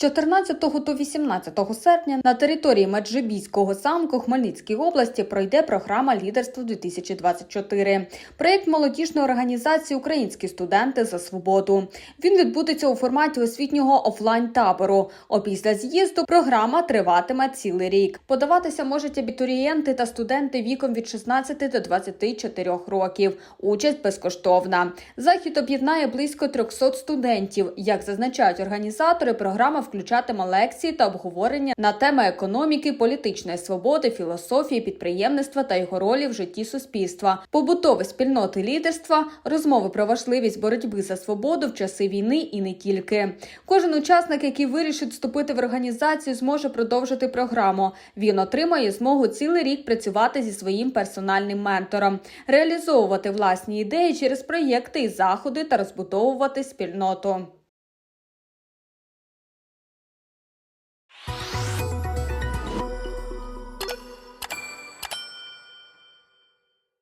14 до 18 серпня на території Меджибійського замку Хмельницької області пройде програма лідерство 2024 Проєкт молодіжної організації Українські студенти за свободу. Він відбудеться у форматі освітнього офлайн табору. Опісля з'їзду програма триватиме цілий рік. Подаватися можуть абітурієнти та студенти віком від 16 до 24 років. Участь безкоштовна. Захід об'єднає близько 300 студентів. Як зазначають організатори, програма включатиме лекції та обговорення на теми економіки, політичної свободи, філософії, підприємництва та його ролі в житті суспільства, побутові спільноти лідерства, розмови про важливість боротьби за свободу в часи війни і не тільки. Кожен учасник, який вирішить вступити в організацію, зможе продовжити програму. Він отримає змогу цілий рік працювати зі своїм персональним ментором, реалізовувати власні ідеї через проєкти і заходи та розбудовувати спільноту.